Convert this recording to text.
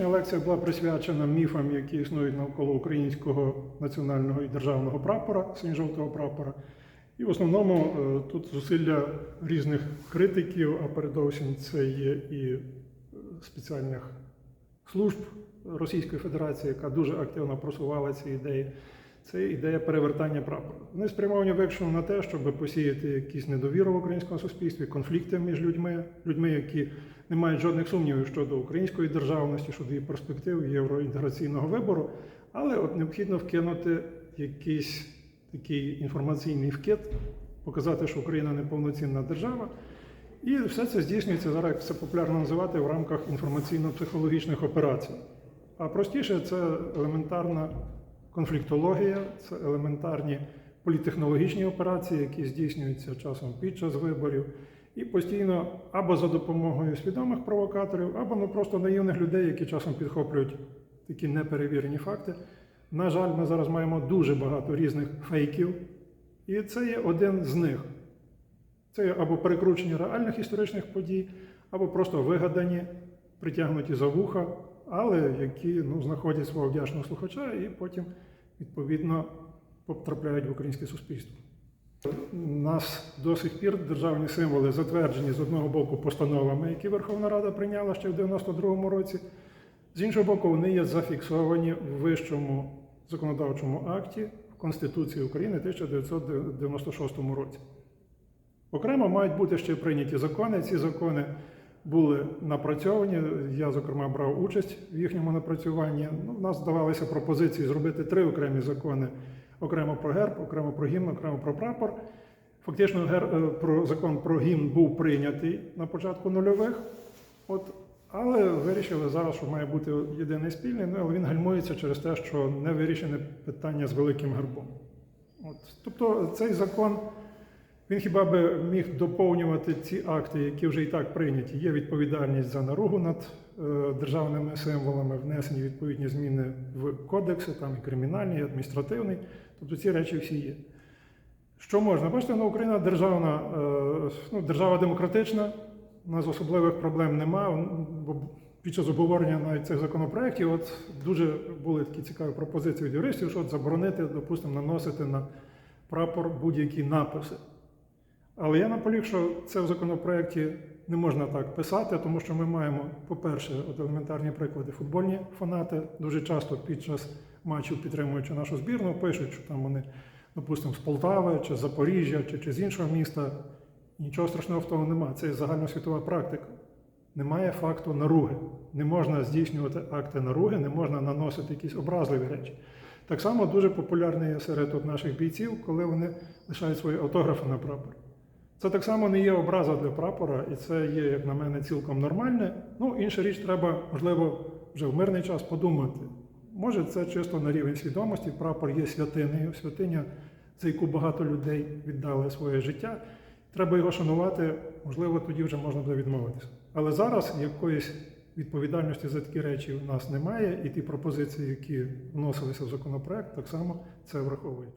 Сьогоднішня лекція була присвячена міфам, які існують навколо українського національного і державного прапора, синьо-жовтого прапора. І в основному е, тут зусилля різних критиків, а передовсім це є і е, спеціальних служб Російської Федерації, яка дуже активно просувала ці ідеї. Це ідея перевертання прапора. Вони спрямовані виключно на те, щоб посіяти якісь недовіру в українському суспільстві, конфлікти між людьми, людьми, які не мають жодних сумнівів щодо української державності, щодо її перспектив євроінтеграційного вибору. Але от необхідно вкинути якийсь такий інформаційний вкид, показати, що Україна не повноцінна держава. І все це здійснюється зараз, як це популярно називати, в рамках інформаційно-психологічних операцій. А простіше це елементарна конфліктологія, це елементарні політехнологічні операції, які здійснюються часом під час виборів, і постійно або за допомогою свідомих провокаторів, або ну, просто наївних людей, які часом підхоплюють такі неперевірені факти. На жаль, ми зараз маємо дуже багато різних фейків, і це є один з них. Це є або перекручення реальних історичних подій, або просто вигадані, притягнуті за вуха, але які ну, знаходять свого вдячного слухача і потім, відповідно, потрапляють в українське суспільство. У нас до сих пір державні символи затверджені з одного боку постановами, які Верховна Рада прийняла ще в 92-му році. З іншого боку, вони є зафіксовані в вищому законодавчому акті в Конституції України 1996 році. Окремо мають бути ще прийняті закони. Ці закони були напрацьовані. Я, зокрема, брав участь в їхньому напрацюванні. Ну, У нас здавалися пропозиції зробити три окремі закони: окремо про герб, окремо про гімн, окремо про прапор. Фактично, гер... е, про закон про гімн був прийнятий на початку нульових. От, але вирішили зараз, що має бути єдиний спільний, ну, але він гальмується через те, що не вирішене питання з великим гербом. От. Тобто цей закон. Він хіба би міг доповнювати ці акти, які вже і так прийняті. Є відповідальність за наругу над е, державними символами, внесені відповідні зміни в кодекси, там і кримінальний, і адміністративний. Тобто ці речі всі є. Що можна? Бачите, ну, Україна державна, е, ну, держава демократична, у нас особливих проблем нема. Бо під час обговорення навіть цих законопроєктів от дуже були такі цікаві пропозиції від юристів, що от заборонити, допустимо, наносити на прапор будь-які написи. Але я наполіг, що це в законопроєкті не можна так писати, тому що ми маємо, по-перше, от елементарні приклади, футбольні фанати дуже часто під час матчів, підтримуючи нашу збірну, пишуть, що там вони, допустимо, з Полтави, чи з Запоріжжя, чи, чи з іншого міста. Нічого страшного в тому немає. Це загальносвітова практика. Немає факту наруги. Не можна здійснювати акти наруги, не можна наносити якісь образливі речі. Так само дуже популярне є серед от наших бійців, коли вони лишають свої автографи на прапор. Це так само не є образа для прапора, і це є, як на мене, цілком нормальне. Ну, інша річ, треба, можливо, вже в мирний час подумати. Може, це чисто на рівень свідомості. Прапор є святинею, святиня, за яку багато людей віддали своє життя. Треба його шанувати, можливо, тоді вже можна буде відмовитися. Але зараз якоїсь відповідальності за такі речі у нас немає, і ті пропозиції, які вносилися в законопроект, так само це враховують.